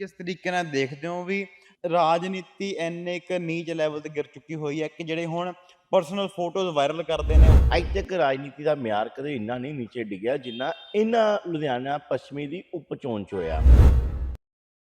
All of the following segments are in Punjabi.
ਕਿਸ ਤਰੀਕੇ ਨਾਲ ਦੇਖਦੇ ਹੋ ਵੀ ਰਾਜਨੀਤੀ ਇੰਨੇ ਕ ਨੀਚ ਲੈਵਲ ਤੇ ਗਿਰ ਚੁੱਕੀ ਹੋਈ ਹੈ ਕਿ ਜਿਹੜੇ ਹੁਣ ਪਰਸਨਲ ਫੋਟੋਜ਼ ਵਾਇਰਲ ਕਰਦੇ ਨੇ ਅੱਜ ਤੱਕ ਰਾਜਨੀਤੀ ਦਾ ਮਿਆਰ ਕਦੇ ਇੰਨਾ ਨਹੀਂ ਨੀਚੇ ਡਿੱਗਿਆ ਜਿੰਨਾ ਇਹਨਾਂ ਲੁਧਿਆਣਾ ਪੱਛਮੀ ਦੀ ਉਪਚੋਣ ਚ ਹੋਇਆ।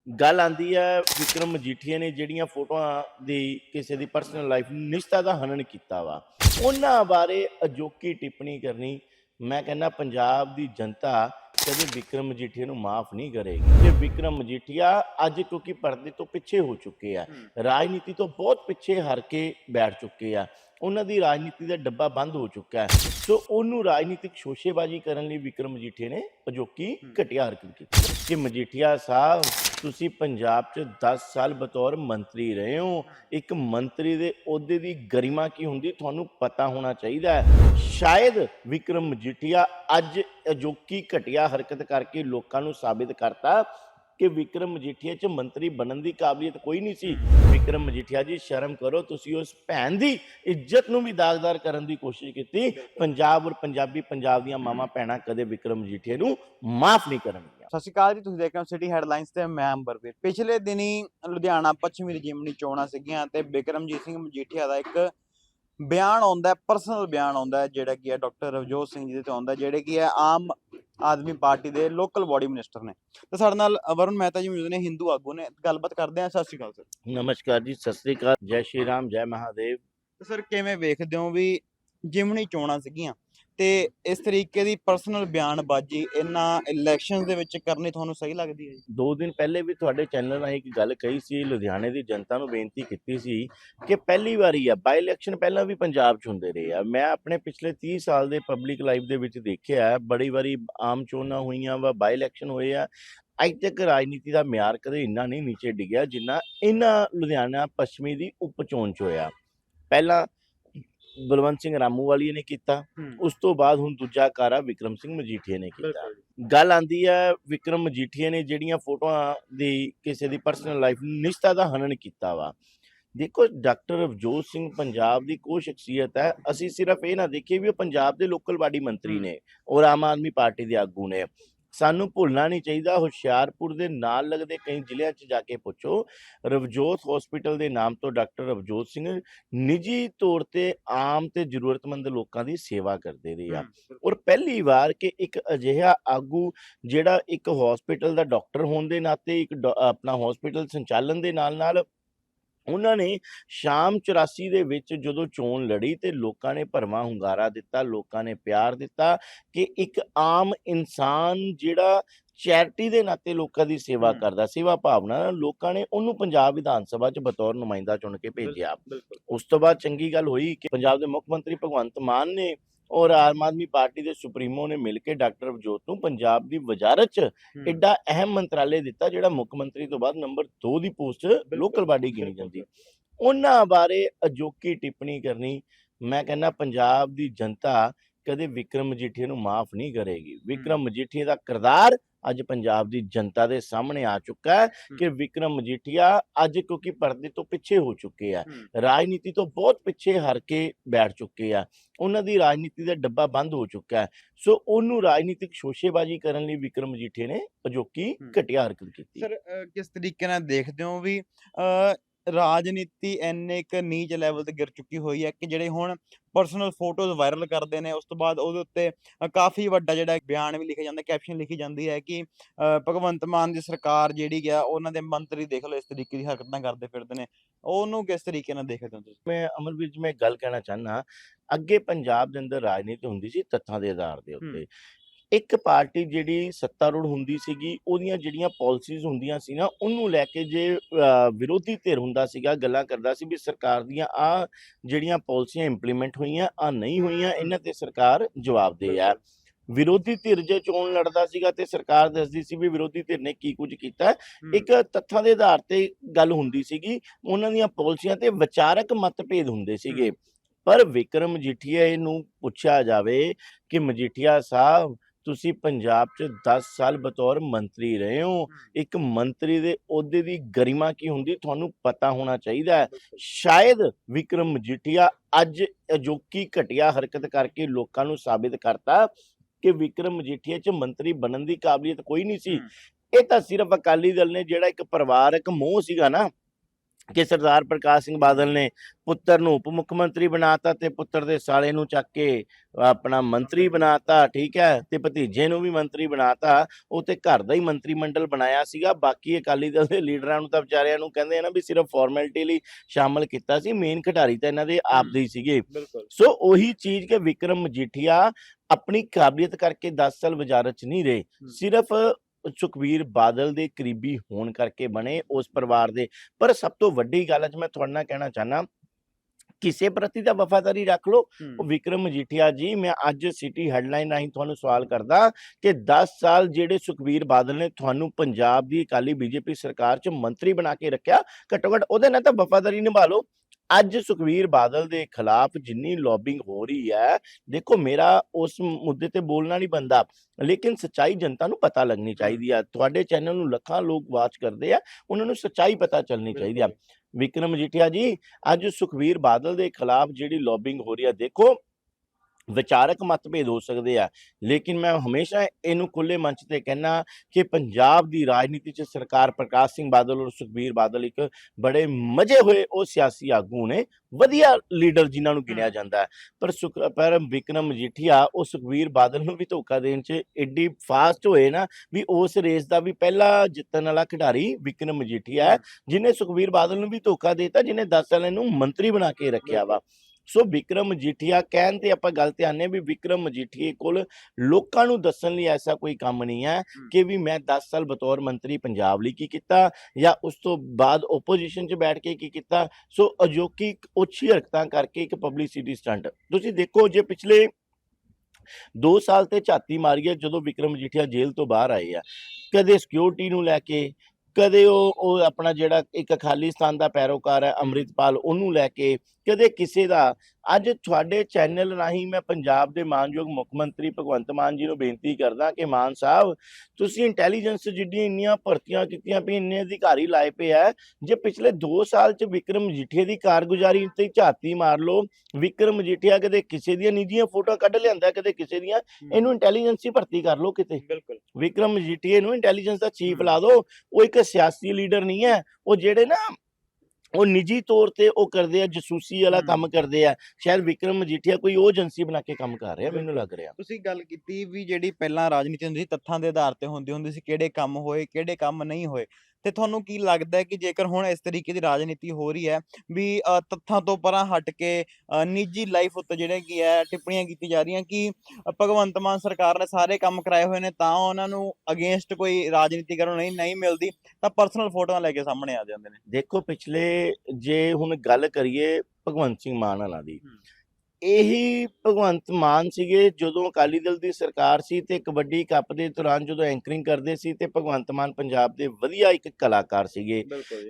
ਗੱਲ ਆਂਦੀ ਹੈ ਵਿਕਰਮ ਮਜੀਠੀਆ ਨੇ ਜਿਹੜੀਆਂ ਫੋਟੋਆਂ ਦੀ ਕਿਸੇ ਦੀ ਪਰਸਨਲ ਲਾਈਫ ਨਿਸ਼ਤਾ ਦਾ ਹਨਨ ਕੀਤਾ ਵਾ, ਉਹਨਾਂ ਬਾਰੇ ਅਜੋਕੀ ਟਿੱਪਣੀ ਕਰਨੀ ਮੈਂ ਕਹਿੰਦਾ ਪੰਜਾਬ ਦੀ ਜਨਤਾ ਕਦੇ ਵਿਕਰਮ ਮਜੀਠੀਆ ਨੂੰ ਮਾਫ ਨਹੀਂ ਕਰੇਗੀ। ਤੇ ਵਿਕਰਮ ਮਜੀਠੀਆ ਅੱਜ ਕਿਉਂਕਿ ਪਰਦੇ ਤੋਂ ਪਿੱਛੇ ਹੋ ਚੁੱਕੇ ਆ ਰਾਜਨੀਤੀ ਤੋਂ ਬਹੁਤ ਪਿੱਛੇ ਹਰ ਕੇ ਬੈਠ ਚੁੱਕੇ ਆ ਉਹਨਾਂ ਦੀ ਰਾਜਨੀਤੀ ਦਾ ਡੱਬਾ ਬੰਦ ਹੋ ਚੁੱਕਾ ਹੈ। ਸੋ ਉਹਨੂੰ ਰਾਜਨੀਤਿਕ ਸ਼ੋਸ਼ੇਬਾਜ਼ੀ ਕਰਨ ਲਈ ਵਿਕਰਮ ਮਜੀਠੀਆ ਨੇ ਅਜੋਕੀ ਘਟਿਆ ਹਰਕਤ ਕੀਤੀ। ਕਿ ਮਜੀਠੀਆ ਸਾਹਿਬ ਤੁਸੀਂ ਪੰਜਾਬ 'ਚ 10 ਸਾਲ ਬਤੌਰ ਮੰਤਰੀ ਰਹੇ ਹੋ। ਇੱਕ ਮੰਤਰੀ ਦੇ ਅਹੁਦੇ ਦੀ ਗਰਿਮਾ ਕੀ ਹੁੰਦੀ ਤੁਹਾਨੂੰ ਪਤਾ ਹੋਣਾ ਚਾਹੀਦਾ ਹੈ। ਸ਼ਾਇਦ ਵਿਕਰਮ ਮਜੀਠੀਆ ਅੱਜ ਅਜੋਕੀ ਘਟਿਆ ਹਰਕਤ ਕਰਕੇ ਲੋਕਾਂ ਨੂੰ ਸਾਬਿਤ ਕਰਤਾ। ਕਿ ਵਿਕਰਮ ਮਜੀਠੀਆ 'ਚ ਮੰਤਰੀ ਬਣਨ ਦੀ ਕਾਬਲੀਅਤ ਕੋਈ ਨਹੀਂ ਸੀ। ਵਿਕਰਮ ਮਜੀਠੀਆ ਜੀ, ਸ਼ਰਮ ਕਰੋ, ਤੁਸੀਂ ਉਸ ਭੈਣ ਦੀ ਇੱਜ਼ਤ ਨੂੰ ਵੀ ਦਾਗਦਾਰ ਕਰਨ ਦੀ ਕੋਸ਼ਿਸ਼ ਕੀਤੀ। ਪੰਜਾਬ ਔਰ ਪੰਜਾਬੀ ਪੰਜਾਬ ਦੀਆਂ ਮਾਮਾ ਭੈਣਾਂ ਕਦੇ ਵਿਕਰਮ ਮਜੀਠੀਆ ਨੂੰ ਮਾਫ ਨਹੀਂ ਕਰਨਗੀਆਂ। ਸਤਿ ਸ਼੍ਰੀ ਅਕਾਲ ਜੀ, ਤੁਸੀਂ ਦੇਖ ਰਹੇ ਹੋ ਸਿਟੀ ਹੈਡਲਾਈਨਸ ਤੇ ਮੈਂ ਅੰਬਰਵੀਰ ਪਿਛਲੇ ਦਿਨੀ ਲੁਧਿਆਣਾ ਪੱਛਮੀ ਰਜਿਮਨੀ ਚੋਣਾਂ ਸੀਗੀਆਂ ਤੇ ਬਿਕਰਮਜੀਤ ਸਿੰਘ ਮਜੀਠੀਆ ਦਾ ਇੱਕ ਬਿਆਨ ਆਉਂਦਾ ਪਰਸਨਲ ਬਿਆਨ ਆਉਂਦਾ ਜਿਹੜਾ ਕੀ ਹੈ ਡਾਕਟਰ ਰਵਜੋਤ ਸਿੰਘ ਜੀ ਦੇ ਤੇ ਆਉਂਦਾ ਜਿਹੜੇ ਕੀ ਹੈ ਆਮ ਆਦਮੀ ਪਾਰਟੀ ਦੇ ਲੋਕਲ ਬਾਡੀ ਮਿਨਿਸਟਰ ਨੇ। ਤੇ ਸਾਡੇ ਨਾਲ ਵਰੁਣ ਮਹਿਤਾ ਜੀ ਮੌਜੂਦ ਨੇ ਹਿੰਦੂ ਆਗੂ ਨੇ। ਗੱਲਬਾਤ ਕਰਦੇ ਹਾਂ। ਸਤਿ ਸ਼੍ਰੀ ਅਕਾਲ ਸਰ। ਨਮਸਕਾਰ ਜੀ ਸਤਿ ਸ੍ਰੀ ਅਕਾਲ। ਜੈ ਸ਼੍ਰੀ ਰਾਮ ਜੈ ਮਹਾਦੇਵ। ਸਰ ਕਿਵੇਂ ਵੇਖਦੇ ਹੋ ਵੀ ਜਿਮਣੀ ਚੋਣਾਂ ਸੀਗੀਆਂ? ਤੇ ਇਸ ਤਰੀਕੇ ਦੀ ਪਰਸਨਲ ਬਿਆਨਬਾਜ਼ੀ ਇਹਨਾਂ ਇਲੈਕਸ਼ਨਸ ਦੇ ਵਿੱਚ ਕਰਨੀ ਤੁਹਾਨੂੰ ਸਹੀ ਲੱਗਦੀ ਹੈ ਜੀ? ਦੋ ਦਿਨ ਪਹਿਲੇ ਵੀ ਤੁਹਾਡੇ ਚੈਨਲ ਰਾਹੀਂ ਇੱਕ ਗੱਲ ਕਹੀ ਸੀ, ਲੁਧਿਆਣੇ ਦੀ ਜਨਤਾ ਨੂੰ ਬੇਨਤੀ ਕੀਤੀ ਸੀ ਕਿ ਪਹਿਲੀ ਵਾਰੀ ਆ ਬਾਈ ਇਲੈਕਸ਼ਨ ਪਹਿਲਾਂ ਵੀ ਪੰਜਾਬ 'ਚ ਹੁੰਦੇ ਰਹੇ ਆ। ਮੈਂ ਆਪਣੇ ਪਿਛਲੇ 30 ਸਾਲ ਦੇ ਪਬਲਿਕ ਲਾਈਫ ਦੇ ਵਿੱਚ ਦੇਖਿਆ, ਬੜੀ ਵਾਰੀ ਆਮ ਚੋਣਾਂ ਹੋਈਆਂ ਵਾ ਬਾਈ ਇਲੈਕਸ਼ਨ ਹੋਏ ਆ। ਅੱਜ ਤੱਕ ਰਾਜਨੀਤੀ ਦਾ ਮਿਆਰ ਕਦੇ ਇੰਨਾ ਨਹੀਂ ਨੀਚੇ ਡਿੱਗਿਆ ਜਿੰਨਾ ਇਹਨਾਂ ਲੁਧਿਆਣਾ ਪੱਛਮੀ ਦੀ ਉਪਚੋਣ 'ਚ ਹੋਇਆ। ਪਹਿਲਾਂ ਬਲਵੰਤ ਸਿੰਘ ਰਾਮੂਵਾਲੀਆ ਨੇ ਕੀਤਾ। ਉਸ ਤੋਂ ਬਾਅਦ ਹੁਣ ਦੂਜਾ ਕਾਰਾ ਵਿਕਰਮ ਸਿੰਘ ਮਜੀਠੀਆ ਨੇ ਕੀਤਾ। ਗੱਲ ਆਂਦੀ ਹੈ ਵਿਕਰਮ ਮਜੀਠੀਆ ਨੇ ਜਿਹੜੀਆਂ ਫੋਟੋਆਂ ਦੀ ਕਿਸੇ ਦੀ ਪਰਸਨਲ ਲਾਈਫ ਨਿਸ਼ਤਾ ਦਾ ਹਨਨ ਕੀਤਾ ਵਾ। ਦੇਖੋ ਡਾਕਟਰ ਰਵਜੋਤ ਸਿੰਘ ਪੰਜਾਬ ਦੀ ਕੋਈ ਸ਼ਖਸੀਅਤ ਹੈ ਅਸੀਂ ਸਿਰਫ ਇਹ ਨਾ ਦੇਖੀਏ ਵੀ ਉਹ ਪੰਜਾਬ ਦੇ ਲੋਕਲ ਬਾਡੀ ਮੰਤਰੀ। ਨੇ ਔਰ ਆਮ ਆਦਮੀ ਪਾਰਟੀ ਦੇ ਆਗੂ ਨੇ। ਸਾਨੂੰ ਭੁੱਲਣਾ ਨਹੀਂ ਚਾਹੀਦਾ ਹੁਸ਼ਿਆਰਪੁਰ ਦੇ ਨਾਲ ਲੱਗਦੇ ਕਈ ਜ਼ਿਲ੍ਹਿਆਂ 'ਚ ਜਾ ਕੇ ਪੁੱਛੋ। ਰਵਜੋਤ ਹਸਪੀਟਲ ਦੇ ਨਾਮ ਤੋਂ ਡਾਕਟਰ ਰਵਜੋਤ ਸਿੰਘ ਨਿੱਜੀ ਤੌਰ ਤੇ ਆਮ ਤੇ ਜ਼ਰੂਰਤਮੰਦ ਲੋਕਾਂ ਦੀ ਸੇਵਾ ਕਰਦੇ ਰਹੇ ਆ। ਔਰ ਪਹਿਲੀ ਵਾਰ ਕਿ ਇੱਕ ਅਜਿਹਾ ਆਗੂ ਜਿਹੜਾ ਇੱਕ ਹਸਪੀਟਲ ਦਾ ਡਾਕਟਰ ਹੋਣ ਦੇ ਨਾਤੇ ਇੱਕ ਆਪਣਾ ਹਸਪੀਟਲ ਸੰਚਾਲਨ ਦੇ ਨਾਲ ਨਾਲ ਉਹਨਾਂ ਨੇ ਸ਼ਾਮ 84 ਦੇ ਵਿੱਚ ਜਦੋਂ ਚੋਣ ਲੜੀ ਤੇ ਲੋਕਾਂ ਨੇ ਭਰਵਾਂ ਹੁੰਗਾਰਾ ਦਿੱਤਾ ਲੋਕਾਂ ਨੇ ਪਿਆਰ ਦਿੱਤਾ ਕਿ ਇੱਕ ਆਮ ਇਨਸਾਨ ਜਿਹੜਾ ਚੈਰਿਟੀ ਦੇ ਨਾਤੇ ਲੋਕਾਂ ਦੀ ਸੇਵਾ। ਕਰਦਾ ਸੇਵਾ ਭਾਵਨਾ ਨਾਲ ਲੋਕਾਂ ਨੇ ਉਹਨੂੰ ਪੰਜਾਬ ਵਿਧਾਨ ਸਭਾ 'ਚ ਬਤੌਰ ਨੁਮਾਇੰਦਾ ਚੁਣ ਕੇ ਭੇਜਿਆ ਉਸ ਤੋਂ ਬਾਅਦ ਚੰਗੀ ਗੱਲ ਹੋਈ ਕਿ ਪੰਜਾਬ ਦੇ ਮੁੱਖ ਮੰਤਰੀ ਭਗਵੰਤ ਮਾਨ ਨੇ ਔਰ ਆਮ ਆਦਮੀ ਪਾਰਟੀ ਦੇ ਸੁਪਰੀਮੋ ਨੇ ਮਿਲ ਕੇ ਡਾਕਟਰ ਅਵਜੋਤ ਨੂੰ ਪੰਜਾਬ ਦੀ ਵਜ਼ਾਰਤ 'ਚ ਐਡਾ ਅਹਿਮ ਮੰਤਰਾਲੇ ਦਿੱਤਾ ਜਿਹੜਾ ਮੁੱਖ ਮੰਤਰੀ ਤੋਂ ਬਾਅਦ ਨੰਬਰ 2 ਦੀ ਪੋਸਟ ਲੋਕਲ ਬਾਡੀ ਗਿਣੀ ਜਾਂਦੀ। ਉਹਨਾਂ ਬਾਰੇ ਅਜੋਕੀ ਟਿੱਪਣੀ ਕਰਨੀ ਮੈਂ ਕਹਿੰਦਾ ਪੰਜਾਬ ਦੀ ਜਨਤਾ ਕਦੇ ਵਿਕਰਮ ਮਜੀਠੀਆ ਨੂੰ ਮਾਫ ਨਹੀਂ ਕਰੇਗੀ। ਵਿਕਰਮ ਮਜੀਠੀਆ ਦਾ ਕਿਰਦਾਰ ਅੱਜ ਪੰਜਾਬ ਦੀ ਜਨਤਾ ਦੇ ਸਾਹਮਣੇ ਆ ਚੁੱਕਾ ਹੈ ਕਿ ਵਿਕਰਮ ਮਜੀਠੀਆ ਅੱਜ ਕਿਉਂਕਿ ਪਰਦੇ ਤੋਂ ਪਿੱਛੇ ਹੋ ਚੁੱਕੇ ਆ। ਰਾਜਨੀਤੀ ਤੋਂ ਬਹੁਤ ਪਿੱਛੇ ਹਰ ਕੇ ਬੈਠ ਚੁੱਕੇ ਆ। ਉਹਨਾਂ ਦੀ ਰਾਜਨੀਤੀ ਦਾ ਡੱਬਾ ਬੰਦ ਹੋ ਚੁੱਕਾ ਹੈ। ਸੋ ਉਹਨੂੰ ਰਾਜਨੀਤਿਕ ਸ਼ੋਸ਼ੇਬਾਜ਼ੀ ਕਰਨ ਲਈ ਵਿਕਰਮ ਮਜੀਠੀਆ ਨੇ ਅਜੋਕੀ। ਘਟਿਆ ਹਰਕਤ ਕੀਤੀ। ਸਰ ਕਿਸ ਤਰੀਕੇ ਨਾਲ ਦੇਖਦੇ ਹੋ ਵੀ ਰਾਜਨੀਤੀ ਇੰਨੇ ਕ ਨੀਚ ਲੈਵਲ ਤੇ ਗਿਰ ਚੁੱਕੀ ਹੋਈ ਹੈ ਕਿ ਜਿਹੜੇ ਹੁਣ ਪਰਸਨਲ ਫੋਟੋਜ਼ ਵਾਇਰਲ ਕਰਦੇ ਨੇ ਉਸ ਤੋਂ ਬਾਅਦ ਉਹਦੇ ਉੱਤੇ ਕਾਫੀ ਵੱਡਾ ਜਿਹੜਾ ਬਿਆਨ ਵੀ ਲਿਖਿਆ ਜਾਂਦਾ ਕੈਪਸ਼ਨ ਲਿਖੀ ਜਾਂਦੀ ਹੈ ਕਿ ਭਗਵੰਤ ਮਾਨ ਦੀ ਸਰਕਾਰ ਜਿਹੜੀ ਗਿਆ ਉਹਨਾਂ ਦੇ ਮੰਤਰੀ ਦੇਖ ਲਓ ਇਸ ਤਰੀਕੇ ਦੀ ਹਰਕਤਾਂ ਕਰਦੇ ਫਿਰਦੇ ਨੇ। ਉਹਨੂੰ ਕਿਸ ਤਰੀਕੇ ਨਾਲ ਦੇਖਦੇ ਹੋ ਤੁਸੀਂ? ਮੈਂ ਅਮਰਵੀਰ ਜੀ ਮੈਂ ਗੱਲ ਕਹਿਣਾ ਚਾਹਨਾ ਅੱਗੇ ਪੰਜਾਬ ਦੇ ਅੰਦਰ ਰਾਜਨੀਤੀ ਹੁੰਦੀ ਸੀ ਤੱਥਾਂ ਦੇ ਆਧਾਰ ਦੇ ਉੱਤੇ। ਇੱਕ ਪਾਰਟੀ ਜਿਹੜੀ ਸੱਤਾਰੂੜ ਹੁੰਦੀ ਸੀਗੀ ਉਹਦੀਆਂ ਜਿਹੜੀਆਂ ਪਾਲਿਸੀਜ਼ ਹੁੰਦੀਆਂ ਸੀ ਨਾ ਉਹਨੂੰ ਲੈ ਕੇ ਜੇ ਵਿਰੋਧੀ ਧਿਰ ਹੁੰਦਾ ਸੀਗਾ ਗੱਲਾਂ ਕਰਦਾ ਸੀ ਵੀ ਸਰਕਾਰ ਦੀਆਂ ਆ ਜਿਹੜੀਆਂ ਪਾਲਿਸੀਆਂ ਇੰਪਲੀਮੈਂਟ ਹੋਈਆਂ ਆ ਨਹੀਂ ਹੋਈਆਂ ਇਹਨਾਂ ਤੇ ਸਰਕਾਰ ਜਵਾਬ ਦੇ ਆ ਵਿਰੋਧੀ ਧਿਰ ਜੇ ਚੋਣ ਲੜਦਾ ਸੀਗਾ ਤੇ ਸਰਕਾਰ ਦੱਸਦੀ ਸੀ ਵੀ ਵਿਰੋਧੀ ਧਿਰ ਨੇ ਕੀ ਕੁਝ ਕੀਤਾ। ਇੱਕ ਤੱਥਾਂ ਦੇ ਆਧਾਰ ਤੇ ਗੱਲ ਹੁੰਦੀ ਸੀਗੀ ਉਹਨਾਂ ਦੀਆਂ ਪਾਲਿਸੀਆਂ ਤੇ ਵਿਚਾਰਕ ਮਤਭੇਦ ਹੁੰਦੇ ਸੀਗੇ। ਪਰ ਵਿਕਰਮ ਮਜੀਠੀਆ ਨੂੰ ਪੁੱਛਿਆ ਜਾਵੇ ਕਿ ਮਜੀਠੀਆ ਸਾਹਿਬ ਤੁਸੀਂ ਪੰਜਾਬ 'ਚ 10 ਸਾਲ ਬਤੌਰ ਮੰਤਰੀ ਰਹੇ ਹੋ। ਇੱਕ ਮੰਤਰੀ ਦੇ ਅਹੁਦੇ ਦੀ ਗਰਿਮਾ ਕੀ ਹੁੰਦੀ ਤੁਹਾਨੂੰ ਪਤਾ ਹੋਣਾ ਚਾਹੀਦਾ ਹੈ। ਸ਼ਾਇਦ ਵਿਕਰਮ ਮਜੀਠੀਆ ਅੱਜ ਅਜੋਕੀ ਘਟਿਆ ਹਰਕਤ ਕਰਕੇ ਲੋਕਾਂ ਨੂੰ ਸਾਬਿਤ ਕਰਤਾ ਕਿ ਵਿਕਰਮ ਮਜੀਠੀਆ 'ਚ ਮੰਤਰੀ ਬਣਨ ਦੀ ਕਾਬਲੀਅਤ ਕੋਈ ਨਹੀਂ ਸੀ। ਇਹ ਤਾਂ ਸਿਰਫ ਅਕਾਲੀ ਦਲ ਨੇ ਜਿਹੜਾ ਇੱਕ ਪਰਿਵਾਰਕ ਮੋਹ ਸੀਗਾ ਨਾ ਕਿ ਸਰਦਾਰ ਪ੍ਰਕਾਸ਼ ਸਿੰਘ ਬਾਦਲ ਨੇ ਪੁੱਤਰ ਨੂੰ ਉਪ ਮੁੱਖ ਮੰਤਰੀ ਬਣਾਤਾ ਤੇ ਪੁੱਤਰ ਦੇ ਸਾਲੇ ਨੂੰ ਚੱਕ ਕੇ ਆਪਣਾ ਮੰਤਰੀ ਬਣਾਤਾ ਠੀਕ ਹੈ? ਤੇ ਭਤੀਜੇ ਨੂੰ ਵੀ ਮੰਤਰੀ ਬਣਾਤਾ। ਉਹ ਤੇ ਘਰ ਦਾ ਹੀ ਮੰਤਰੀ ਮੰਡਲ ਬਣਾਇਆ ਸੀਗਾ। ਬਾਕੀ ਅਕਾਲੀ ਦਲ ਦੇ ਲੀਡਰਾਂ ਨੂੰ ਤਾਂ ਵਿਚਾਰਿਆਂ ਨੂੰ ਕਹਿੰਦੇ ਆ ਨਾ ਵੀ ਸਿਰਫ ਫਾਰਮੈਲਿਟੀ ਲਈ ਸ਼ਾਮਲ ਕੀਤਾ ਸੀ। ਮੇਨ ਖਿਡਾਰੀ ਤਾਂ ਇਹਨਾਂ ਦੇ ਆਪ ਦੇ ਹੀ ਸੀਗੇ। ਸੋ ਉਹੀ ਚੀਜ਼ ਕਿ ਵਿਕਰਮ ਮਜੀਠੀਆ ਆਪਣੀ ਕਾਬਲੀਅਤ ਕਰਕੇ 10 ਸਾਲ ਵਜ਼ਾਰਤ ਚ ਨਹੀਂ ਰਹੇ। ਸਿਰਫ ਸੁਖਬੀਰ ਬਾਦਲ ਦੇ ਕਰੀਬੀ ਹੋਣ ਕਰਕੇ ਬਣੇ ਉਸ ਪਰਿਵਾਰ ਦੇ। ਪਰ ਸਭ ਤੋਂ ਵੱਡੀ ਗੱਲ ਅੱਜ ਮੈਂ ਤੁਹਾਡੇ ਨਾਲ ਕਹਿਣਾ ਚਾਹਨਾ ਕਿਸੇ ਪ੍ਰਤੀ ਤਾਂ ਵਫਾਦਾਰੀ ਰੱਖ ਉਹ ਵਿਕਰਮ ਮਜੀਠੀਆ ਜੀ ਮੈਂ ਅੱਜ ਸਿਟੀ ਹੈਡਲਾਈਨ ਰਾਹੀਂ ਤੁਹਾਨੂੰ ਸਵਾਲ ਕਰਦਾ ਕਿ 10 ਸਾਲ ਜਿਹੜੇ ਸੁਖਬੀਰ ਬਾਦਲ ਨੇ ਤੁਹਾਨੂੰ ਪੰਜਾਬ ਦੀ ਅਕਾਲੀ ਬੀਜੇਪੀ ਸਰਕਾਰ 'ਚ ਮੰਤਰੀ ਬਣਾ ਕੇ ਰੱਖਿਆ ਘੱਟੋ ਘੱਟ ਉਹਦੇ ਨਾਲ ਤਾਂ ਵਫਾਦਾਰੀ ਨਿਭਾ ਲਓ। ਅੱਜ ਸੁਖਬੀਰ ਬਾਦਲ ਦੇ ਖਿਲਾਫ ਜਿੰਨੀ ਲੌਬਿੰਗ ਹੋ ਰਹੀ ਹੈ ਦੇਖੋ ਮੇਰਾ ਉਸ ਮੁੱਦੇ ਤੇ ਬੋਲਣਾ ਨਹੀਂ ਬੰਦਾ ਲੇਕਿਨ ਸੱਚਾਈ ਜਨਤਾ ਨੂੰ ਪਤਾ ਲੱਗਣੀ ਚਾਹੀਦੀ ਆ। ਤੁਹਾਡੇ ਚੈਨਲ ਨੂੰ ਲੱਖਾਂ ਲੋਕ ਵਾਚ ਕਰਦੇ ਆ ਉਹਨਾਂ ਨੂੰ ਸੱਚਾਈ ਪਤਾ ਚੱਲਣੀ ਚਾਹੀਦੀ ਆ। ਵਿਕਰਮ ਮਜੀਠੀਆ ਜੀ ਅੱਜ ਸੁਖਬੀਰ ਬਾਦਲ ਦੇ ਖਿਲਾਫ ਜਿਹੜੀ ਲੌਬਿੰਗ ਹੋ ਰਹੀ ਆ ਦੇਖੋ ਵਿਚਾਰਕ ਮਤਭੇਦ ਹੋ ਸਕਦੇ ਆ। ਲੇਕਿਨ ਮੈਂ ਹਮੇਸ਼ਾ ਇਹਨੂੰ ਖੁੱਲੇ ਮੰਚ ਤੇ ਕਹਿਣਾ ਕਿ ਪੰਜਾਬ ਦੀ ਰਾਜਨੀਤੀ 'ਚ ਸਰਕਾਰ ਪ੍ਰਕਾਸ਼ ਸਿੰਘ ਬਾਦਲ ਔਰ ਸੁਖਬੀਰ ਬਾਦਲ ਇੱਕ ਬੜੇ ਮਜੇ ਹੋਏ ਉਹ ਸਿਆਸੀ ਆਗੂ ਨੇ। ਵਧੀਆ ਲੀਡਰ ਜਿਨ੍ਹਾਂ ਨੂੰ ਗਿਣਿਆ ਜਾਂਦਾ ਪਰ ਪਰ ਵਿਕਰਮ ਮਜੀਠੀਆ ਉਹ ਸੁਖਬੀਰ ਬਾਦਲ ਨੂੰ ਵੀ ਧੋਖਾ ਦੇਣ 'ਚ ਐਡੀ ਫਾਸਟ ਹੋਏ ਨਾ ਵੀ ਉਸ ਰੇਸ ਦਾ ਵੀ ਪਹਿਲਾ ਜਿੱਤਣ ਵਾਲਾ ਖਿਡਾਰੀ ਵਿਕਰਮ ਮਜੀਠੀਆ ਹੈ ਜਿਨੇ ਸੁਖਬੀਰ ਬਾਦਲ ਨੂੰ ਵੀ ਧੋਖਾ ਦਿੱਤਾ ਜਿਨੇ 10 ਸਾਲਾਂ ਨੂੰ ਮੰਤਰੀ ਬਣਾ ਕੇ ਰੱਖਿਆ ਵਾ। ਸੋ ਵਿਕਰਮ ਮਜੀਠੀਆ ਕਹਿਣ ਤੇ ਆਪਾਂ ਗੱਲ ਤੇ ਆਨੇ ਵੀ ਵਿਕਰਮ ਮਜੀਠੀਏ ਕੋਲ ਲੋਕਾਂ ਨੂੰ ਦੱਸਣ ਲਈ ਐਸਾ ਕੋਈ ਕੰਮ ਨਹੀਂ ਹੈ ਕਿ ਵੀ ਮੈਂ 10 ਸਾਲ ਬਤੌਰ ਮੰਤਰੀ ਪੰਜਾਬ ਲਈ ਕੀ ਕੀਤਾ ਜਾਂ ਉਸ ਤੋਂ ਬਾਅਦ ਓਪੋਜੀਸ਼ਨ 'ਚ ਬੈਠ ਕੇ ਕੀ ਕੀਤਾ। ਸੋ ਅਜੋਕੀ ਉੱਚੀ ਹਰਕਤਾਂ ਕਰਕੇ ਇੱਕ ਪਬਲਿਸਿਟੀ ਸਟੰਟ ਤੁਸੀਂ ਦੇਖੋ ਜੇ ਪਿਛਲੇ 2 ਸਾਲ ਤੇ ਝਾਤੀ ਮਾਰੀ ਹੈ ਜਦੋਂ ਵਿਕਰਮ ਮਜੀਠੀਆ ਜੇਲ੍ਹ ਤੋਂ ਬਾਹਰ ਆਏ ਆ ਕਦੇ ਸਿਕਿਉਰਿਟੀ ਨੂੰ ਲੈ ਕੇ ਕਦੇ ਉਹ ਉਹ ਆਪਣਾ ਜਿਹੜਾ ਇੱਕ ਖਾਲਿਸਤਾਨ ਦਾ ਪੈਰੋਕਾਰ ਹੈ ਅੰਮ੍ਰਿਤਪਾਲ ਉਹਨੂੰ ਲੈ ਕੇ ਕਦੇ ਕਿਸੇ ਦਾ। ਅੱਜ ਤੁਹਾਡੇ ਚੈਨਲ ਰਾਹੀਂ ਮੈਂ ਪੰਜਾਬ ਦੇ ਮਾਨਯੋਗ ਮੁੱਖ ਮੰਤਰੀ ਭਗਵੰਤ ਮਾਨ ਜੀ ਨੂੰ ਬੇਨਤੀ ਕਰਦਾ ਕਿ ਮਾਨ ਸਾਹਿਬ ਤੁਸੀਂ ਇੰਟੈਲੀਜੈਂਸ ਜਿੱਡੀਆਂ ਇੰਨੀਆਂ ਭਰਤੀਆਂ ਕੀਤੀਆਂ ਵੀ ਇੰਨੇ ਅਧਿਕਾਰੀ ਲਾਏ ਪਏ ਆ ਜੇ ਪਿਛਲੇ 2 ਸਾਲ ਚ ਵਿਕਰਮ ਮਜੀਠੀਆ ਦੀ ਕਾਰਗੁਜ਼ਾਰੀ ਤੇ ਝਾਤੀ ਮਾਰ ਲਓ ਵਿਕਰਮ ਮਜੀਠੀਆ ਕਦੇ ਕਿਸੇ ਦੀਆਂ ਨਿੱਜੀਆਂ ਫੋਟੋ ਕੱਢ ਲਿਆਂਦਾ ਕਦੇ ਕਿਸੇ ਦੀਆਂ ਇਹਨੂੰ ਇੰਟੈਲੀਜੈਂਸ ਹੀ ਭਰਤੀ ਕਰ ਲਓ ਕਿਤੇ। ਬਿਲਕੁਲ। ਵਿਕਰਮ ਮਜੀਠੀਆ ਨੂੰ ਇੰਟੈਲੀਜੈਂਸ ਦਾ ਚੀਫ ਲਾ ਦਿਓ ਉਹ ਇੱਕ ਸਿਆਸੀ ਲੀਡਰ ਨਹੀਂ ਹੈ ਉਹ ਜਿਹੜੇ ਨਾ ਉਹ ਨਿੱਜੀ ਤੌਰ ਤੇ ਉਹ ਕਰਦੇ ਆ ਜਸੂਸੀ ਵਾਲਾ। ਕੰਮ ਕਰਦੇ ਆ ਸ਼ਾਇਦ ਵਿਕਰਮ ਮਜੀਠੀਆ ਕੋਈ ਉਹ ਏਜੰਸੀ ਬਣਾ ਕੇ ਕੰਮ ਕਰ ਰਿਹਾ ਮੈਨੂੰ ਲੱਗ ਰਿਹਾ ਤੁਸੀਂ ਗੱਲ ਕੀਤੀ ਵੀ ਜਿਹੜੀ ਪਹਿਲਾਂ ਰਾਜਨੀਤੀ ਹੁੰਦੀ ਸੀ ਤੱਥਾਂ ਦੇ ਆਧਾਰ ਤੇ ਹੁੰਦੀ ਹੁੰਦੀ ਸੀ ਕਿਹੜੇ ਕੰਮ ਹੋਏ ਕਿਹੜੇ ਕੰਮ ਨਹੀਂ ਹੋਏ ਤੇ ਤੁਹਾਨੂੰ ਕੀ ਲੱਗਦਾ ਹੈ ਕਿ ਜੇਕਰ ਹੁਣ ਇਸ ਤਰੀਕੇ ਦੀ ਰਾਜਨੀਤੀ ਹੋ ਰਹੀ ਹੈ ਵੀ ਤੱਥਾਂ ਤੋਂ ਪਰਾਂ ਹਟ ਕੇ ਨਿੱਜੀ ਲਾਈਫ ਉੱਤੇ ਜਿਹੜੇ ਕੀ ਹੈ ਟਿੱਪਣੀਆਂ ਕੀਤੀ ਜਾ ਰਹੀਆਂ ਕਿ ਭਗਵੰਤ ਮਾਨ ਸਰਕਾਰ ਨੇ ਸਾਰੇ ਕੰਮ ਕਰਾਏ ਹੋਏ ਨੇ ਤਾਂ ਉਹਨਾਂ ਨੂੰ ਅਗੇਂਸਟ ਕੋਈ ਰਾਜਨੀਤੀ ਕਰਨ ਨਹੀਂ ਨਹੀਂ ਮਿਲਦੀ ਤਾਂ ਪਰਸਨਲ ਫੋਟੋਆਂ ਲੈ ਕੇ ਸਾਹਮਣੇ ਆ ਜਾਂਦੇ ਨੇ ਦੇਖੋ ਪਿਛਲੇ ਜੇ ਹੁਣ ਗੱਲ ਕਰੀਏ ਭਗਵੰਤ ਸਿੰਘ ਮਾਨ ਵਾਲਾ ਦੀ। ਇਹੀ ਭਗਵੰਤ ਮਾਨ ਸੀਗੇ ਜਦੋਂ ਅਕਾਲੀ ਦਲ ਦੀ ਸਰਕਾਰ ਸੀ ਤੇ ਕਬੱਡੀ ਕੱਪ ਦੇ ਦੌਰਾਨ ਜਦੋਂ ਐਂਕਰਿੰਗ ਕਰਦੇ ਸੀ ਤੇ ਭਗਵੰਤ ਮਾਨ ਪੰਜਾਬ ਦੇ ਵਧੀਆ ਇੱਕ ਕਲਾਕਾਰ ਸੀਗੇ।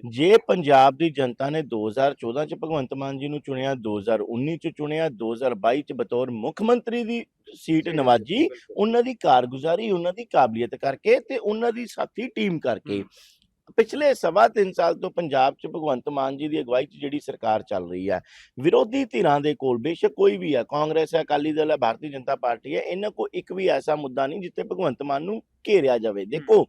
ਜੇ। ਪੰਜਾਬ ਦੀ ਜਨਤਾ ਨੇ 2014 ਚ ਭਗਵੰਤ ਮਾਨ ਜੀ ਨੂੰ ਚੁਣਿਆ 2019 ਚ ਚੁਣਿਆ 2022 ਚ ਬਤੌਰ ਮੁੱਖ ਮੰਤਰੀ ਦੀ ਸੀਟ ਨਵਾਜੀ ਉਹਨਾਂ ਦੀ ਕਾਰਗੁਜ਼ਾਰੀ ਉਹਨਾਂ ਦੀ ਕਾਬਲੀਅਤ ਕਰਕੇ ਤੇ ਉਹਨਾਂ ਦੀ ਸਾਥੀ ਟੀਮ ਕਰਕੇ। ਪਿਛਲੇ ਸਵਾ ਤਿੰਨ ਸਾਲ ਤੋਂ ਪੰਜਾਬ 'ਚ ਭਗਵੰਤ ਮਾਨ ਜੀ ਦੀ ਅਗਵਾਈ 'ਚ ਜਿਹੜੀ ਸਰਕਾਰ ਚੱਲ ਰਹੀ ਹੈ ਵਿਰੋਧੀ ਧਿਰਾਂ ਦੇ ਕੋਲ ਬੇਸ਼ੱਕ ਕੋਈ ਵੀ ਹੈ ਕਾਂਗਰਸ ਹੈ ਅਕਾਲੀ ਦਲ ਹੈ ਭਾਰਤੀ ਜਨਤਾ ਪਾਰਟੀ ਹੈ ਇਹਨਾਂ ਕੋ ਇੱਕ ਵੀ ਐਸਾ ਮੁੱਦਾ ਨਹੀਂ ਜਿੱਤੇ ਭਗਵੰਤ ਮਾਨ ਨੂੰ ਘੇਰਿਆ ਜਾਵੇ। ਦੇਖੋ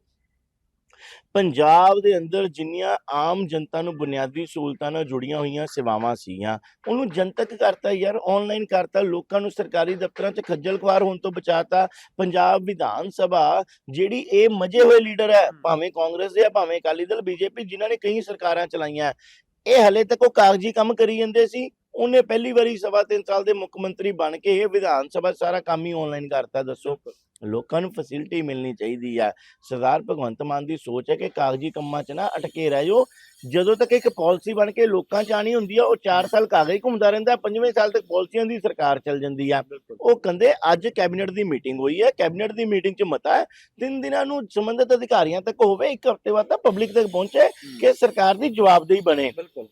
ਪੰਜਾਬ ਦੇ ਅੰਦਰ ਜਿੰਨੀਆਂ ਆਮ ਜਨਤਾ ਨੂੰ ਬੁਨਿਆਦੀ ਸਹੂਲਤਾਂ ਨਾਲ ਜੁੜੀਆਂ ਹੋਈਆਂ ਸੇਵਾਵਾਂ ਸੀਗੀਆਂ ਉਹਨੂੰ ਜਨਤਕ ਕਰਤਾ ਯਾਰ ਆਨਲਾਈਨ ਕਰਤਾ ਲੋਕਾਂ ਨੂੰ ਸਰਕਾਰੀ ਦਫ਼ਤਰਾਂ 'ਚ ਖੱਜਲ ਖੁਆਰ ਹੋਣ ਤੋਂ ਬਚਾਤਾ ਪੰਜਾਬ ਵਿਧਾਨ ਸਭਾ ਜਿਹੜੀ ਇਹ ਮਜੇ ਹੋਏ ਲੀਡਰ ਹੈ। ਭਾਵੇਂ ਕਾਂਗਰਸ ਦੇ ਆ ਭਾਵੇਂ ਅਕਾਲੀ ਦਲ ਬੀਜੇਪੀ ਜਿਨ੍ਹਾਂ ਨੇ ਕਈ ਸਰਕਾਰਾਂ ਚਲਾਈਆਂ ਇਹ ਹਲੇ ਤੱਕ ਉਹ ਕਾਗਜ਼ੀ ਕੰਮ ਕਰੀ ਜਾਂਦੇ ਸੀ ਉਹਨੇ ਪਹਿਲੀ ਵਾਰੀ ਸਵਾ ਤਿੰਨ ਸਾਲ ਦੇ ਮੁੱਖ ਮੰਤਰੀ ਬਣ ਕੇ ਇਹ ਵਿਧਾਨ ਸਭਾ ਸਾਰਾ ਕੰਮ ਹੀ ਆਨਲਾਈਨ ਕਰਤਾ ਦੱਸੋ ਲੋਕਾਂ ਨੂੰ ਫੈਸਿਲਿਟੀ ਮਿਲਣੀ ਚਾਹੀਦੀ ਆ। ਸਰਦਾਰ ਭਗਵੰਤ ਮਾਨ ਦੀ ਸੋਚ ਹੈ ਕਿ ਕਾਗਜ਼ੀ ਕੰਮਾਂ 'ਚ ਨਾ ਅਟਕੇ ਰਹਿ ਜਾਓ। ਜਦੋਂ ਤੱਕ ਇੱਕ ਪਾਲਿਸੀ ਬਣ ਕੇ ਲੋਕਾਂ 'ਚ ਆਣੀ ਹੁੰਦੀ ਆ ਉਹ 4 ਸਾਲ ਕਾਗਜ਼ ਘੁੰਮਦਾ ਰਹਿੰਦਾ ਪੰਜਵੇਂ ਸਾਲ ਤੱਕ ਪਾਲਿਸੀਆਂ ਦੀ ਸਰਕਾਰ ਚੱਲ ਜਾਂਦੀ ਆ। ਉਹ ਕਹਿੰਦੇ ਅੱਜ ਕੈਬਨਿਟ ਦੀ ਮੀਟਿੰਗ ਹੋਈ ਹੈ। ਕੈਬਨਿਟ ਦੀ ਮੀਟਿੰਗ 'ਚ ਮਤਾ ਹੈ ਤਿੰਨ ਦਿਨਾਂ ਨੂੰ ਸੰਬੰਧਿਤ ਅਧਿਕਾਰੀਆਂ ਤੱਕ ਹੋਵੇ ਇੱਕ ਹਫ਼ਤੇ ਬਾਅਦ ਤਾਂ ਪਬਲਿਕ ਤੱਕ ਪਹੁੰਚੇ ਕਿ ਸਰਕਾਰ ਦੀ ਜਵਾਬਦੇਹੀ ਬਣੇ। ਬਿਲਕੁਲ।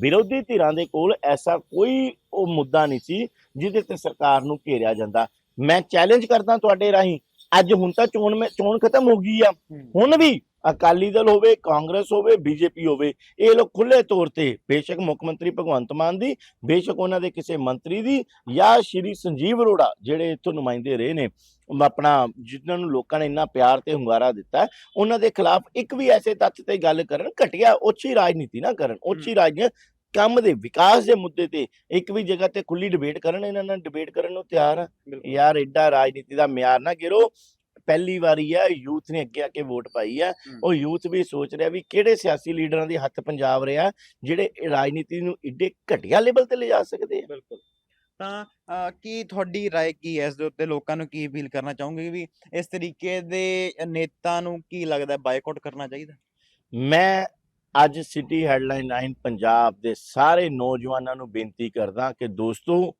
ਵਿਰੋਧੀ ਧਿਰਾਂ ਦੇ ਕੋਲ ਐਸਾ ਕੋਈ ਉਹ ਮੁੱਦਾ ਨਹੀਂ ਸੀ ਜਿਹਦੇ ਤੇ ਸਰਕਾਰ ਨੂੰ ਘੇਰਿਆ ਜਾਂਦਾ। ਮੈਂ ਚੈਲੰਜ ਕਰਦਾ ਤੁਹਾਡੇ ਰਾਹੀਂ। ਅੱਜ ਹੁਣ ਤਾਂ ਚੋਣ ਮੈਂ ਚੋਣ ਖਤਮ ਹੋ ਗਈ ਆ। ਹੁਣ ਵੀ ਅਕਾਲੀ ਦਲ ਹੋਵੇ ਕਾਂਗਰਸ ਹੋਵੇ ਬੀਜੇਪੀ ਹੋਵੇ ਇਹ ਲੋਕ ਖੁੱਲੇ ਤੌਰ ਤੇ ਬੇਸ਼ੱਕ ਮੁੱਖ ਮੰਤਰੀ ਭਗਵੰਤ ਮਾਨ ਦੀ ਬੇਸ਼ੱਕ ਉਹਨਾਂ ਦੇ ਕਿਸੇ ਮੰਤਰੀ ਦੀ ਜਾਂ ਸ਼੍ਰੀ ਸੰਜੀਵ ਅਰੋੜਾ ਜਿਹੜੇ ਇੱਥੋਂ ਨੁਮਾਇੰਦੇ ਰਹੇ ਨੇ ਆਪਣਾ ਜਿਨ੍ਹਾਂ ਨੂੰ ਲੋਕਾਂ ਨੇ ਇੰਨਾ ਪਿਆਰ ਤੇ ਹੁੰਗਾਰਾ ਦਿੱਤਾ ਉਹਨਾਂ ਦੇ ਖਿਲਾਫ ਇੱਕ ਵੀ ਐਸੇ ਤੱਥ ਤੇ ਗੱਲ ਕਰਨ ਘਟਿਆ ਉੱਚੀ ਰਾਜਨੀਤੀ ਨਾ ਕਰਨ ਉੱਚੀ ਰਾਜਨੀਤੀ ਕੰਮ ਦੇ ਵਿਕਾਸ ਦੇ ਮੁੱਦੇ ਤੇ ਇੱਕ ਵੀ ਜਗ੍ਹਾ ਤੇ ਖੁੱਲੀ ਡਿਬੇਟ ਕਰਨ ਇਹਨਾਂ ਨਾਲ ਡਿਬੇਟ ਕਰਨ ਨੂੰ ਤਿਆਰ ਆ ਬਿਲਕੁਲ ਯਾਰ ਐਡਾ ਰਾਜਨੀਤੀ ਦਾ ਮਿਆਰ ਨਾ ਗਿਰੋ ਪਹਿਲੀ ਵਾਰੀ ਹੈ ਯੂਥ ਨੇ ਅੱਗੇ ਆ ਕੇ ਵੋਟ ਪਾਈ ਹੈ ਹਮ। ਉਹ ਯੂਥ ਵੀ ਸੋਚ ਰਿਹਾ ਵੀ ਕਿਹੜੇ ਸਿਆਸੀ ਲੀਡਰਾਂ ਦੇ ਹੱਥ ਪੰਜਾਬ ਰਿਹਾ ਜਿਹੜੇ ਇਹ ਰਾਜਨੀਤੀ ਨੂੰ ਏਡੇ ਘਟੀਆ ਲੈਵਲ ਤੇ ਲਿਜਾ ਸਕਦੇ ਆ ਬਿਲਕੁਲ ਤਾਂ ਅ, ਕੀ ਤੁਹਾਡੀ رائے ਕੀ ਹੈ ਇਸ ਦੇ ਉੱਤੇ ਲੋਕਾਂ ਨੂੰ ਕੀ ਅਪੀਲ ਕਰਨਾ ਚਾਹੋਗੇ ਵੀ ਇਸ ਤਰੀਕੇ ਦੇ ਨੇਤਾ ਨੂੰ ਕੀ ਲੱਗਦਾ ਬਾਈਕਾਟ ਕਰਨਾ ਚਾਹੀਦਾ ਮੈਂ ਅੱਜ ਸਿਟੀ ਹੈਡਲਾਈਨ 9 ਪੰਜਾਬ ਦੇ ਸਾਰੇ ਨੌਜਵਾਨਾਂ ਨੂੰ ਬੇਨਤੀ ਕਰਦਾ ਕਿ ਦੋਸਤੋ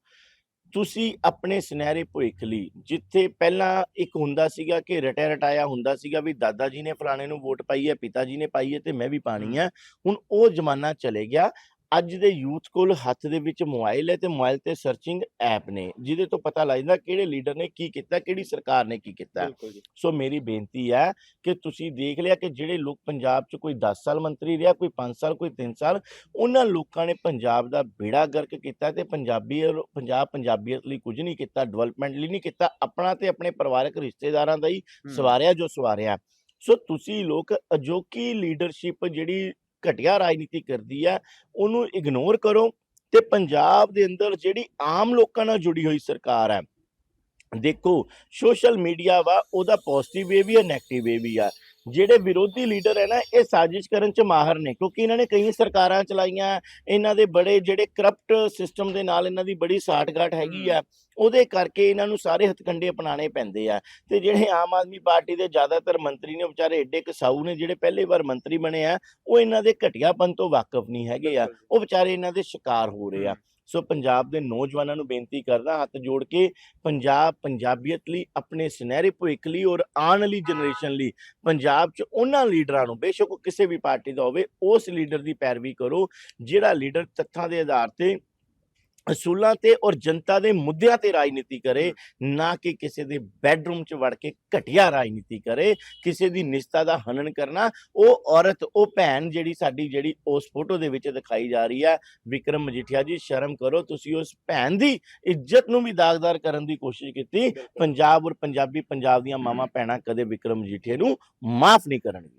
ਤੁਸੀਂ ਆਪਣੇ ਸੁਨਹਿਰੇ ਭਵਿੱਖ ਲਈ ਜਿੱਥੇ ਪਹਿਲਾਂ ਇੱਕ ਹੁੰਦਾ ਸੀਗਾ ਕਿ ਰਟਿਆ ਰਟਾਇਆ ਹੁੰਦਾ ਸੀਗਾ ਵੀ ਦਾਦਾ ਜੀ ਨੇ ਫਲਾਣੇ ਨੂੰ ਵੋਟ ਪਾਈ ਹੈ ਪਿਤਾ ਜੀ ਨੇ ਪਾਈ ਹੈ ਤੇ ਮੈਂ ਵੀ ਪਾਣੀ ਹੈ ਹੁਣ ਉਹ ਜ਼ਮਾਨਾ ਚਲੇ ਗਿਆ। ਅੱਜ ਦੇ ਯੂਥ ਕੋਲ ਹੱਥ ਦੇ ਵਿੱਚ ਮੋਬਾਈਲ ਹੈ ਤੇ ਮੋਬਾਈਲ ਤੇ ਸਰਚਿੰਗ ਐਪ ਨੇ ਜਿਹਦੇ ਤੋਂ ਪਤਾ ਲੱਗਦਾ ਕਿਹੜੇ ਲੀਡਰ ਨੇ ਕੀ ਕੀਤਾ ਕਿਹੜੀ ਸਰਕਾਰ ਨੇ ਕੀ ਕੀਤਾ। ਸੋ ਮੇਰੀ ਬੇਨਤੀ ਹੈ ਕਿ ਤੁਸੀਂ ਦੇਖ ਲਿਆ ਕਿ ਜਿਹੜੇ ਲੋਕ ਪੰਜਾਬ 'ਚ ਕੋਈ 10 ਸਾਲ ਮੰਤਰੀ ਰਿਹਾ ਕੋਈ 5 ਸਾਲ ਕੋਈ 3 ਸਾਲ ਉਹਨਾਂ ਲੋਕਾਂ ਨੇ ਪੰਜਾਬ ਦਾ ਬੇੜਾ ਗਰਕ ਕੀਤਾ ਤੇ ਪੰਜਾਬੀ ਪੰਜਾਬ ਪੰਜਾਬੀਅਤ ਲਈ ਕੁਝ ਨਹੀਂ ਕੀਤਾ ਡਿਵੈਲਪਮੈਂਟ ਲਈ ਨਹੀਂ ਕੀਤਾ ਆਪਣਾ ਤੇ ਆਪਣੇ ਪਰਿਵਾਰਕ ਰਿਸ਼ਤੇਦਾਰਾਂ ਦਾ ਹੀ। ਸਵਾਰਿਆ ਜੋ ਸਵਾਰਿਆ। ਸੋ ਤੁਸੀਂ ਲੋਕ ਅਜੋਕੀ ਲੀਡਰਸ਼ਿਪ ਜਿਹੜੀ ਘਟੀਆ ਰਾਜਨੀਤੀ ਕਰਦੀ ਹੈ ਉਹਨੂੰ ਇਗਨੋਰ ਕਰੋ ਤੇ ਪੰਜਾਬ ਦੇ ਅੰਦਰ ਜਿਹੜੀ ਆਮ ਲੋਕਾਂ ਨਾਲ ਜੁੜੀ ਹੋਈ ਸਰਕਾਰ ਹੈ ਦੇਖੋ ਸੋਸ਼ਲ ਮੀਡੀਆ ਵਾ ਉਹਦਾ ਪੋਜ਼ਿਟਿਵ ਵੇ ਵੀ ਹੈ 네ਗੇਟਿਵ ਵੇ ਵੀ ਆ। ਜਿਹੜੇ ਵਿਰੋਧੀ ਲੀਡਰ ਹੈ ਨਾ ਇਹ ਸਾਜ਼ਿਸ਼ ਕਰਨ ਚ ਮਾਹਰ ਨੇ ਕਿਉਂਕਿ ਇਹਨਾਂ ਨੇ ਕਈ ਸਰਕਾਰਾਂ ਚਲਾਈਆਂ ਇਹਨਾਂ ਦੇ ਬੜੇ ਜਿਹੜੇ ਕਰਪਟ ਸਿਸਟਮ ਦੇ ਨਾਲ ਇਹਨਾਂ ਦੀ ਬੜੀ ਸਾਠਗਾਠ ਹੈਗੀ ਆ। ਉਹਦੇ ਕਰਕੇ ਇਹਨਾਂ ਨੂੰ ਸਾਰੇ ਹਥਕੰਡੇ ਅਪਣਾਣੇ ਪੈਂਦੇ ਆ ਤੇ ਜਿਹੜੇ ਆਮ ਆਦਮੀ ਪਾਰਟੀ ਦੇ ਜ਼ਿਆਦਾਤਰ ਮੰਤਰੀ ਨੇ ਵਿਚਾਰੇ ਏਡੇ ਕਸਾਊ ਨੇ ਜਿਹੜੇ ਪਹਿਲੀ ਵਾਰ ਮੰਤਰੀ ਬਣੇ ਆ ਉਹ ਇਹਨਾਂ ਦੇ ਘਟੀਆਪਨ ਤੋਂ ਵਾਕਿਫ ਨਹੀਂ ਹੈਗੇ ਆ। ਉਹ ਵਿਚਾਰੇ ਇਹਨਾਂ ਦੇ ਸ਼ਿਕਾਰ ਹੋ ਰਹੇ ਆ। ਸੋ ਪੰਜਾਬ ਦੇ ਨੌਜਵਾਨਾਂ ਨੂੰ ਬੇਨਤੀ ਕਰਦਾ ਹੱਥ ਜੋੜ ਕੇ ਪੰਜਾਬ ਪੰਜਾਬੀਅਤ ਲਈ ਆਪਣੇ ਸੁਨਹਿਰੇ ਭਵਿੱਖ ਲਈ ਔਰ ਆਉਣ ਵਾਲੀ ਜਨਰੇਸ਼ਨ ਲਈ ਪੰਜਾਬ 'ਚ ਉਹਨਾਂ ਲੀਡਰਾਂ ਨੂੰ ਬੇਸ਼ੱਕ ਕਿਸੇ ਵੀ ਪਾਰਟੀ ਦਾ ਹੋਵੇ ਉਸ ਲੀਡਰ ਦੀ ਪੈਰਵੀ ਕਰੋ ਜਿਹੜਾ ਲੀਡਰ ਤੱਥਾਂ ਦੇ ਆਧਾਰ ਤੇ ਅਸੂਲਾਂ ਤੇ ਔਰ ਜਨਤਾ ਦੇ ਮੁੱਦਿਆਂ ਤੇ ਰਾਜਨੀਤੀ ਕਰੇ ਨਾ ਕਿ ਕਿਸੇ ਦੇ ਬੈੱਡਰੂਮ 'ਚ ਵੜ ਕੇ ਘਟੀਆ ਰਾਜਨੀਤੀ ਕਰੇ ਕਿਸੇ ਦੀ ਨਿਸ਼ਤਾ ਦਾ ਹਨਨ ਕਰਨਾ। ਉਹ ਔਰਤ ਉਹ ਭੈਣ ਜਿਹੜੀ ਸਾਡੀ ਜਿਹੜੀ ਉਸ ਫੋਟੋ ਦੇ ਵਿੱਚ ਦਿਖਾਈ ਜਾ ਰਹੀ ਹੈ ਵਿਕਰਮ ਮਜੀਠੀਆ ਜੀ ਸ਼ਰਮ ਕਰੋ ਤੁਸੀਂ ਉਸ ਭੈਣ ਦੀ ਇੱਜ਼ਤ ਨੂੰ ਵੀ ਦਾਗਦਾਰ ਕਰਨ ਦੀ ਕੋਸ਼ਿਸ਼ ਕੀਤੀ। ਪੰਜਾਬ ਔਰ ਪੰਜਾਬੀ ਪੰਜਾਬ ਦੀਆਂ ਮਾਵਾਂ ਭੈਣਾਂ ਕਦੇ ਵਿਕਰਮ ਮਜੀਠੀਆ ਨੂੰ ਮਾਫ ਨਹੀਂ ਕਰਨਗੀਆਂ।